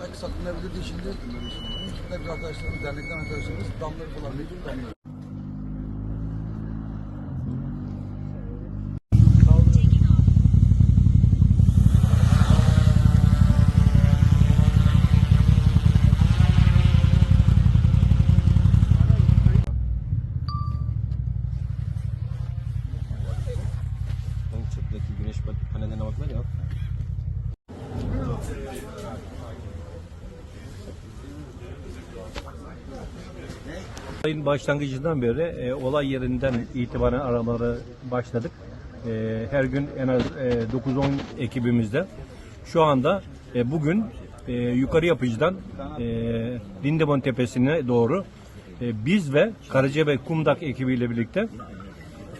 Belki saklanabilirdi şimdi. Buradaki arkadaşlarımız, dernekten arkadaşlarımız damları falan mevcut damları. Çatıdaki güneş paneline baklar ya. Olayın başlangıcından beri e, olay yerinden itibaren aramaları başladık. E, her gün en az e, 9-10 ekibimizde. Şu anda e, bugün e, yukarı yapıcıdan e, Lindemon Tepesi'ne doğru e, biz ve Karacabey Kumdak ekibiyle birlikte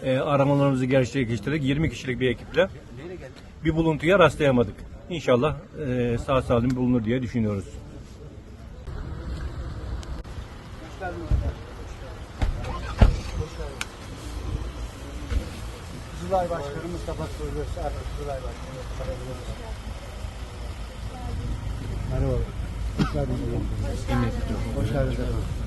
e, aramalarımızı gerçekleştirdik. 20 kişilik bir ekiple bir buluntuya rastlayamadık. İnşallah e, sağ salim bulunur diye düşünüyoruz. Zulay Başkanı Mustafa Soylusu, artık Zulay Başkanı sorabiliriz. Merhaba. Hoş geldiniz. Hoş geldiniz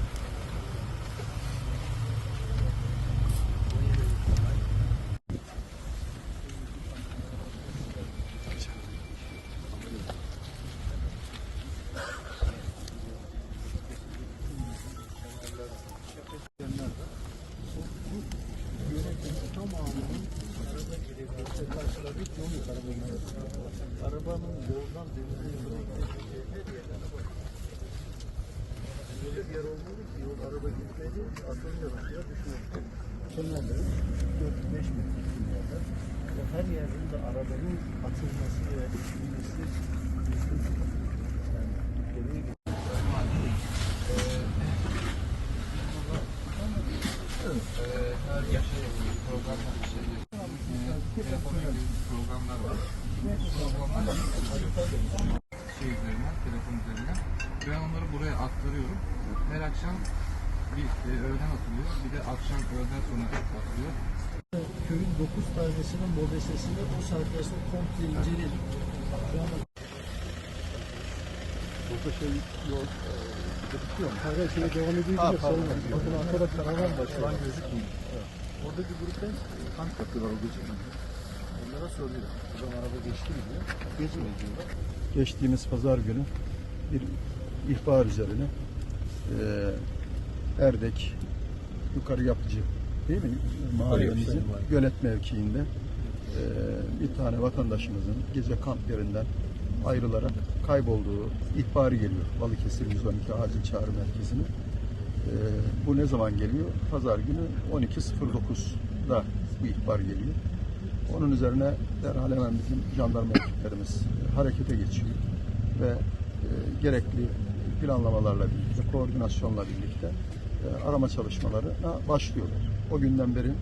efendim. Arabanın yoldan denize yürüyeceği her yere araba. Öyle bir yer olmalı ki yol araba gitmeli, atılmıyor suya düşmüyor. Kenarları 4-5 metre kenarda. Ve her yerin de arabanın atılması ve düşmesi düzgün. Yani geriye gidiyor. programlar var. Programlar şey üzerinden, telefon üzerinden. Ben onları buraya aktarıyorum. Her akşam bir öğlen atılıyor, bir de akşam öğleden sonra atılıyor. Köyün 9 tanesinin mobesesini bu saatte sonra komple inceledik. Burada şey yol gözüküyor mu? Her şeye devam ediyor Bakın arkada karavan var şu an gözükmüyor. Oradaki grupta tank yapıyorlar o gözükmüyor. Onlara soruyor. Buradan araba geçti mi diyor. Geçmiyor diyorlar. geçtiğimiz pazar günü bir ihbar üzerine eee Erdek yukarı yapıcı değil mi? Mahallemizin gölet mevkiinde eee, bir tane vatandaşımızın gece kamp yerinden ayrılarak kaybolduğu ihbarı geliyor. Balıkesir 112 acil çağrı merkezine. Eee, bu ne zaman geliyor? Pazar günü 12.09'da bu ihbar geliyor. Onun üzerine derhal hemen bizim jandarma ekiplerimiz e, harekete geçiyor ve e, gerekli planlamalarla birlikte, koordinasyonla birlikte e, arama çalışmalarına başlıyorlar. O günden beri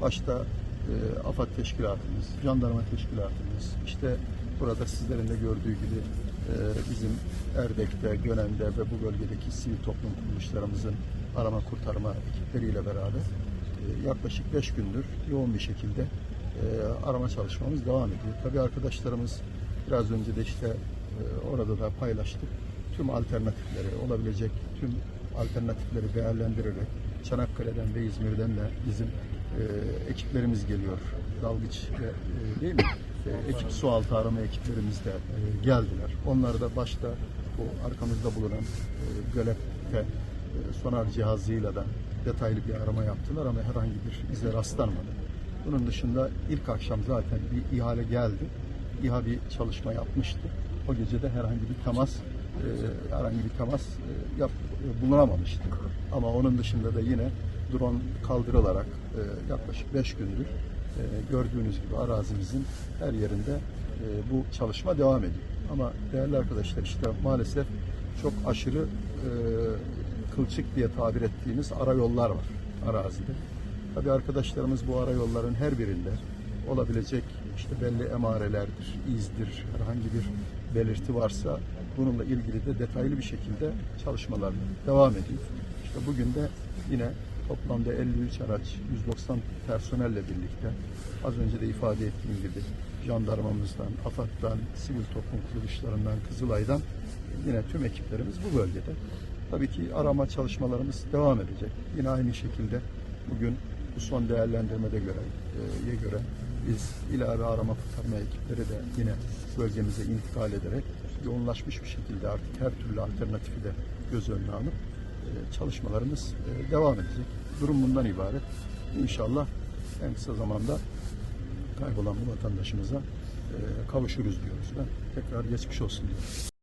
başta e, AFAD teşkilatımız, jandarma teşkilatımız, işte burada sizlerin de gördüğü gibi e, bizim Erdek'te, Gönen'de ve bu bölgedeki sivil toplum kuruluşlarımızın arama kurtarma ekipleriyle beraber e, yaklaşık 5 gündür yoğun bir şekilde e, arama çalışmamız devam ediyor. Tabii arkadaşlarımız biraz önce de işte orada da paylaştık. Tüm alternatifleri, olabilecek tüm alternatifleri değerlendirerek Çanakkale'den ve İzmir'den de bizim ekiplerimiz geliyor. Dalgıç ve değil mi? Ekip sualtı arama ekiplerimiz de e, geldiler. Onlar da başta bu arkamızda bulunan e, gölette e, sonar cihazıyla da detaylı bir arama yaptılar ama herhangi bir ize rastlanmadı. Bunun dışında ilk akşam zaten bir ihale geldi. İHA bir çalışma yapmıştı. O gece de herhangi bir temas e, herhangi bir temas e, yap, bulunamamıştı. Ama onun dışında da yine drone kaldırılarak yaklaşık 5 gündür gördüğünüz gibi arazimizin her yerinde e, bu çalışma devam ediyor. Ama değerli arkadaşlar işte maalesef çok aşırı e, kılçık diye tabir ettiğimiz arayollar var arazide. Tabii arkadaşlarımız bu arayolların her birinde olabilecek işte belli emarelerdir, izdir, herhangi bir belirti varsa bununla ilgili de detaylı bir şekilde çalışmalar devam ediyor. İşte bugün de yine toplamda 53 araç, 190 personelle birlikte az önce de ifade ettiğim gibi jandarmamızdan, AFAD'dan, sivil toplum kuruluşlarından, Kızılay'dan yine tüm ekiplerimiz bu bölgede. Tabii ki arama çalışmalarımız devam edecek. Yine aynı şekilde bugün bu son değerlendirmede göre e, göre biz ilave arama kurtarma ekipleri de yine bölgemize intikal ederek yoğunlaşmış bir şekilde artık her türlü alternatifi de göz önüne alıp çalışmalarımız e, devam edecek. Durum bundan ibaret. İnşallah en kısa zamanda kaybolan bu vatandaşımıza e, kavuşuruz diyoruz. Ben tekrar geçmiş olsun diyorum.